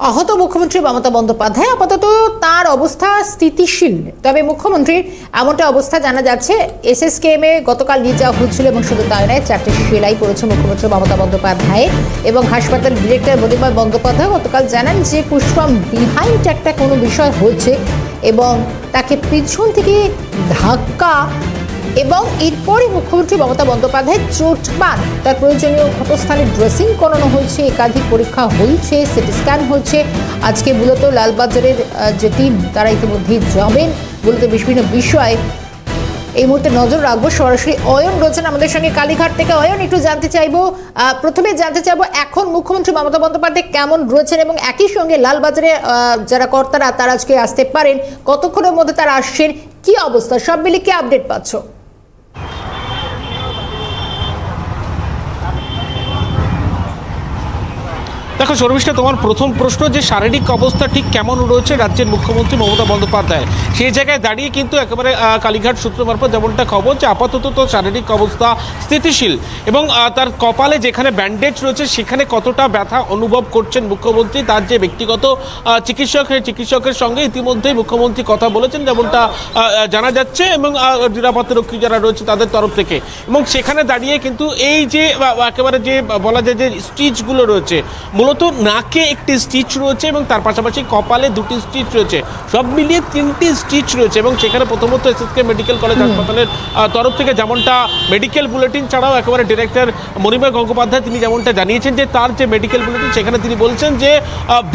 আহত মুখ্যমন্ত্রী মমতা বন্দ্যোপাধ্যায় আপাতত তার অবস্থা স্থিতিশীল। তবে মুখ্যমন্ত্রীর এমনটা অবস্থা জানা যাচ্ছে, এসএসকেএম এ গতকাল নিয়ে যাওয়া হচ্ছিল এবং শুধু তাই নয়, চারটে সেলাই পড়েছে মুখ্যমন্ত্রী মমতা বন্দ্যোপাধ্যায় এবং হাসপাতাল ডিরেক্টর মধুময় বন্দ্যোপাধ্যায় গতকাল জানান যে পুষ্পম বিহাইন্ড একটা কোনো বিষয় হচ্ছে এবং তাকে পিছন থেকে ধাক্কা এবং এরপরে মুখ্যমন্ত্রী মমতা বন্দ্যোপাধ্যায় চোট পান। তার প্রয়োজনীয় ক্ষতস্থানে ড্রেসিং করানো হয়েছে, একাধিক পরীক্ষা হয়েছে, সিটি স্ক্যান হয়েছে। আজকে মূলত লালবাজারের যে টিম, তারা ইতিমধ্যেই যাবেন মূলত বিভিন্ন বিষয় এই মুহূর্তে নজর রাখব। সরাসরি অয়ন রয়েছেন আমাদের সঙ্গে কালীঘাট থেকে। অয়ন, একটু জানতে চাইব প্রথমে জানতে চাইব এখন মুখ্যমন্ত্রী মমতা বন্দ্যোপাধ্যায় কেমন রয়েছেন এবং একই সঙ্গে লালবাজারে যারা কর্তারা, তারা আজকে আসতে পারেন, কতক্ষণের মধ্যে তারা আসছেন, কি অবস্থা? সব মিলিয়ে কি আপডেট পাচ্ছ? দেখো শর্মিষ্ঠা, তোমার প্রথম প্রশ্ন যে শারীরিক অবস্থা ঠিক কেমন রয়েছে রাজ্যের মুখ্যমন্ত্রী মমতা বন্দ্যোপাধ্যায়? সেই জায়গায় দাঁড়িয়ে কিন্তু একেবারে কালীঘাট সূত্র মারফত যেমনটা খবর যে আপাতত তো শারীরিক অবস্থা স্থিতিশীল এবং তার কপালে যেখানে ব্যান্ডেজ রয়েছে সেখানে কতটা ব্যথা অনুভব করছেন মুখ্যমন্ত্রী, তার যে ব্যক্তিগত চিকিৎসক চিকিৎসকের সঙ্গে ইতিমধ্যেই মুখ্যমন্ত্রী কথা বলেছেন যেমনটা জানা যাচ্ছে এবং নিরাপত্তারক্ষী যারা রয়েছে তাদের তরফ থেকে। এবং সেখানে দাঁড়িয়ে কিন্তু এই যে একেবারে যে বলা যায় যে স্টিচগুলো রয়েছে মূলত নাকে একটি স্টিচ রয়েছে এবং তার পাশাপাশি কপালে দুটি স্টিচ রয়েছে। সব মিলিয়ে তিনটি স্টিচ রয়েছে এবং সেখানে প্রথমত এসএসকে মেডিকেল কলেজ হাসপাতালের তরফ থেকে যেমনটা মেডিকেল বুলেটিন ছাড়াও একেবারে ডিরেক্টর মণিময় গঙ্গোপাধ্যায় তিনি যেমনটা জানিয়েছেন যে তার যে মেডিকেল বুলেটিন সেখানে তিনি বলছেন যে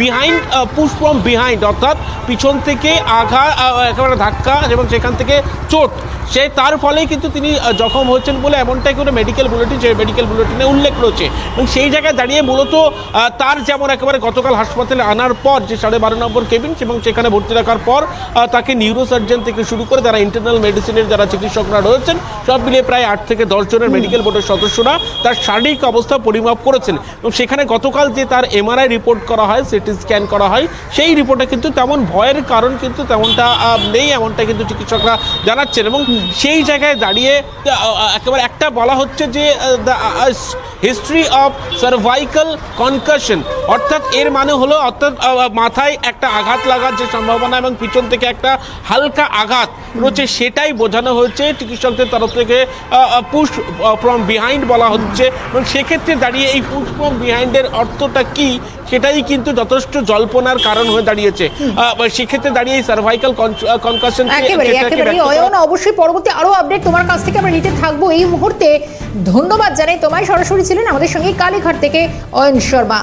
বিহাইন্ড পুশ ফ্রম বিহাইন্ড অর্থাৎ পিছন থেকে আহ, একেবারে ধাক্কা এবং সেখান থেকে চোট। সে তার ফলেই কিন্তু তিনি জখম হয়েছেন বলে এমনটাই কোনো মেডিকেল বুলেটিন সেই মেডিকেল বুলেটিনে উল্লেখ রয়েছে। এবং সেই জায়গায় দাঁড়িয়ে মূলত তার যেমন একেবারে গতকাল হাসপাতালে আনার পর যে সাড়ে বারো নম্বর কেবিন এবং সেখানে ভর্তি রাখার পর তাকে নিউরোসার্জন থেকে শুরু করে যারা ইন্টারনাল মেডিসিনের যারা চিকিৎসকরা রয়েছেন, সব মিলিয়ে প্রায় আট থেকে দশ জনের মেডিকেল বোর্ডের সদস্যরা তার শারীরিক অবস্থা পরিমাপ করেছেন। এবং সেখানে গতকাল যে তার এমআরআই রিপোর্ট করা হয় সিটি স্ক্যান করা হয়, সেই রিপোর্টে কিন্তু তেমন ভয়ের কারণ কিন্তু তেমনটা নেই, এমনটা কিন্তু চিকিৎসকরা জানাচ্ছেন। এবং সেই জায়গায় দাঁড়িয়ে একেবারে একটা বলা হচ্ছে যে হিস্ট্রি অফ সার্ভাইকাল কনকাশন অর্থাৎ এর মানে হলো অর্থাৎ মাথায় একটা আঘাত লাগার যে সম্ভাবনা এবং পিছন থেকে একটা হালকা আঘাত রয়েছে সেটাই বোঝানো হয়েছে। চিকিৎসকদের তরফ থেকে পুশ ফ্রম বিহাইন্ড বলা হচ্ছে। এবং সেক্ষেত্রে দাঁড়িয়ে এই পুশ ফ্রম বিহাইন্ডের অর্থটা কি সেটাই কিন্তু যথেষ্ট জল্পনার কারণ হয়ে দাঁড়িয়েছে। সেক্ষেত্রে দাঁড়িয়ে এই সার্ভাইকাল কনকাশন অবশ্যই পরবর্তী আরও আপডেট তোমার কাছ থেকে আমরা নিতে থাকব এই মুহূর্তে। ধন্যবাদ জানাই তোমায়। সরাসরি ছিলেন আমাদের সঙ্গে কালীঘাট থেকে অয়ন শর্মা।